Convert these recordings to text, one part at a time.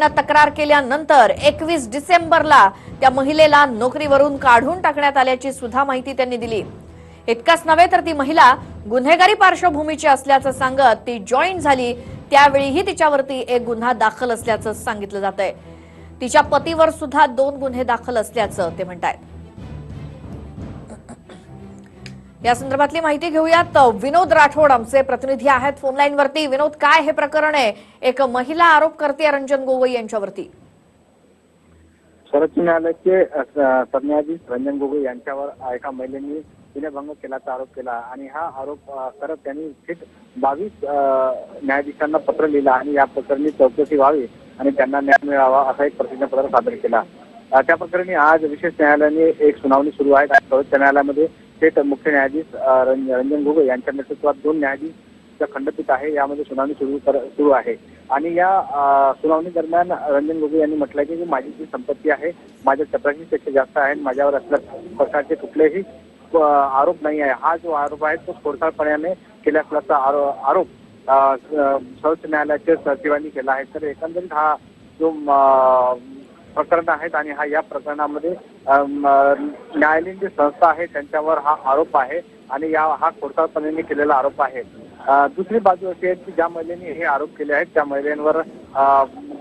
तक्रार केल्यानंतर एकवीस डिसेंबरला त्या महिलेला नोकरीवरून काढून टाकण्यात आल्याची सुद्धा माहिती त्यांनी दिली. इतकाच नव्हे तर ती महिला गुन्हेगारी पार्श्वभूमीची असल्याचं सांगत ती जॉईन झाली. त्यावेळीही तिच्यावरती एक गुन्हा दाखल असल्याचं सांगितलं जात आहे तिच्या पतीवर सुद्धा दोन गुन्हे दाखल असल्याचं ते म्हणतात या संदर्भातली माहिती घेऊयात. विनोद राठोड आमचे प्रतिनिधी आहेत फोनलाईन वरती. विनोद काय हे प्रकरण आहे? एक महिला आरोप करते रंजन गोगोई यांच्यावरती. सर्वोच्च न्यायालयाचे सरन्यायाधीश रंजन गोगोई यांच्यावर एका महिलेने विनयभंग केल्याचा आरोप केला आणि हा आरोप करत त्यांनी थेट बावीस न्यायाधीशांना पत्र लिहिलं आणि या प्रकरणी चौकशी व्हावी आणि त्यांना न्याय मिळावा असा एक प्रतिज्ञापत्र सादर केला. त्या प्रकरणी आज विशेष न्यायालयाने एक सुनावणी सुरू आहे. सर्वोच्च न्यायालयामध्ये थेट मुख्य न्यायाधीश रंजन गोगोई यांच्या नेतृत्वात दोन न्यायाधीशचं खंडपीठ आहे. यामध्ये सुनावणी सुरू कर- सुरू आहे. आणि या सुनावणी दरम्यान रंजन गोगोई यांनी म्हटलं की माझी जी संपत्ती आहे माझ्या चपराशीपेक्षा जास्त आहे आणि माझ्यावर असल्या प्रकारचे कुठलेही आरोप नाही आहे. हा जो आरोप आहे तो खोडसाळपणाने केल्या असल्याचा आरो- आरोप सर्वोच्च न्यायालयाचे सचिवांनी केला आहे. तर एकंदरीत हा जो प्रकरण आहेत आणि हा या प्रकरणामध्ये न्यायालयीन जी संस्था आहे त्यांच्यावर हा आरोप आहे आणि या हा खोडसाळपणाने केलेला आरोप आहे. दुसरी बाजू अशी आहे की ज्या महिलेने हे आरोप केले आहेत त्या महिलांवर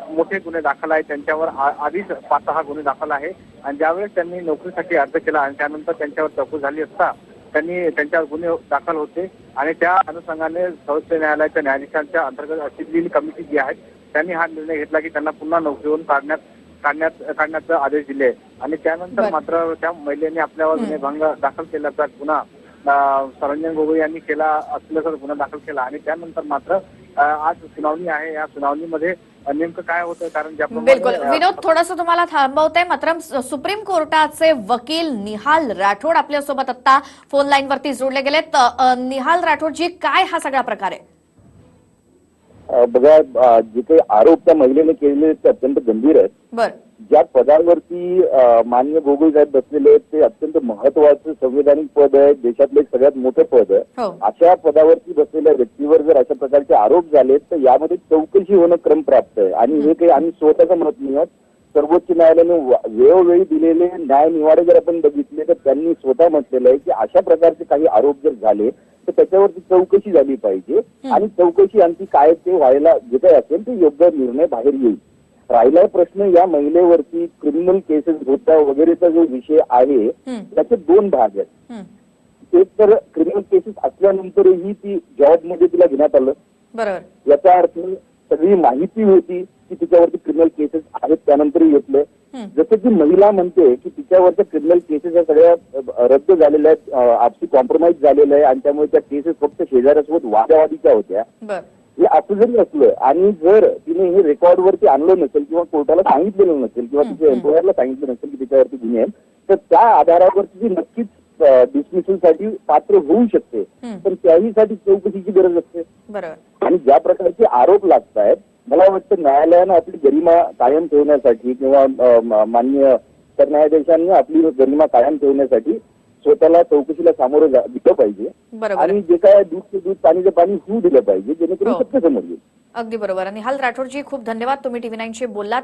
मोठे गुन्हे दाखल आहेत त्यांच्यावर आ- आधीच पाच सहा गुन्हे दाखल आहे आणि ज्यावेळेस त्यांनी नोकरीसाठी अर्ज केला आणि त्यानंतर त्यांच्यावर चौकशी झाली असता त्यांनी त्यांच्यावर गुन्हे दाखल होते आणि त्या अनुषंगाने सर्वोच्च न्यायालयाच्या न्यायाधीशांच्या अंतर्गत अशी कमिटी जी आहे त्यांनी हा निर्णय घेतला की त्यांना पुन्हा नोकरीवरून काढण्यात काढण्यात काढण्याचे आदेश दिले. आणि त्यानंतर. मात्र त्या महिलेने आपल्यावर. गुन्हेभंग दाखल केल्याचा गुन्हा अं, रंजन गोगोई यांनी केला असल्याचा गुन्हा दाखल केला. आणि त्यानंतर मात्र आज सुनावणी आहे. या सुनावणीमध्ये नेमकं काय होतं? कारण बिलकुल. विनोद थोडस तुम्हाला थांबवतंय मात्र सुप्रीम कोर्टाचे वकील निहाल राठोड आपल्यासोबत आता फोन लाईन वरती जोडले गेलेत. निहाल राठोडजी काय हा सगळा प्रकार आहे? बघा जे काही आरोप त्या महिलेने केलेले ते अत्यंत गंभीर आहेत. ज्या पदांवरती मान्य गोगोई साहेब बसलेले आहेत ते अत्यंत महत्वाचं संविधानिक पद आहे देशातलं एक सगळ्यात मोठं पद आहे. हो. अशा पदावरती बसलेल्या व्यक्तीवर जर अशा प्रकारचे आरोप झाले तर यामध्ये चौकशी होणं क्रमप्राप्त आहे. आणि हे काही आम्ही स्वतःचं मत नाही आहोत. सर्वोच्च न्यायालयाने वेळोवेळी दिलेले न्याय निवाडे जर आपण बघितले तर त्यांनी स्वतः म्हटलेलं आहे की अशा प्रकारचे काही आरोप जर झाले तर त्याच्यावरती चौकशी झाली पाहिजे आणि चौकशी आणखी काय ते व्हायला जे काही असेल ते योग्य निर्णय बाहेर येईल राहिला प्रश्न या महिलेवरती क्रिमिनल केसेस होता वगैरेचा जो विषय आहे. त्याचे दोन भाग आहेत. एक तर क्रिमिनल केसेस असल्यानंतरही ती जॉबमध्ये तिला घेण्यात आलं बरोबर याचा अर्थ सगळी माहिती होती की तिच्यावरती क्रिमिनल केसेस आहेत त्यानंतरही घेतलं. जसं की महिला म्हणते की तिच्यावरच्या क्रिमिनल केसेस या सगळ्या रद्द झालेल्या आहेत आपसी कॉम्प्रोमाइज झालेलं आहे आणि त्यामुळे त्या केसेस फक्त शेजाऱ्यासोबत वादावादीच्या होत्या. हे असं जरी असलं आणि जर तिने हे रेकॉर्डवरती आणलं नसेल किंवा कोर्टाला सांगितलेलं नसेल किंवा तिच्या. एम्प्लॉयरला सांगितलं नसेल की तिच्यावरती गुन्हे आहेत तर त्या आधारावरती ती नक्कीच डिसमिसलसाठी पात्र होऊ शकते. पण त्याहीसाठी चौकशीची गरज असते. आणि ज्या प्रकारचे आरोप लागत आहेत मला वाटतं न्यायालयानं आपली गरिमा कायम ठेवण्यासाठी किंवा अ, म- माननीय सरन्यायाधीशांनी आपली गरिमा कायम ठेवण्यासाठी स्वतःला चौकशीला सामोरं दिलं पाहिजे. आणि जे काय दूधचे दूध पाणीचं पाणी होऊ दिलं पाहिजे जेणेकरून हो. सत्य समोर येईल. अगदी बरोबर. निहाल राठोडजी खूप धन्यवाद. तुम्ही टीव्ही नाईनशी बोललात.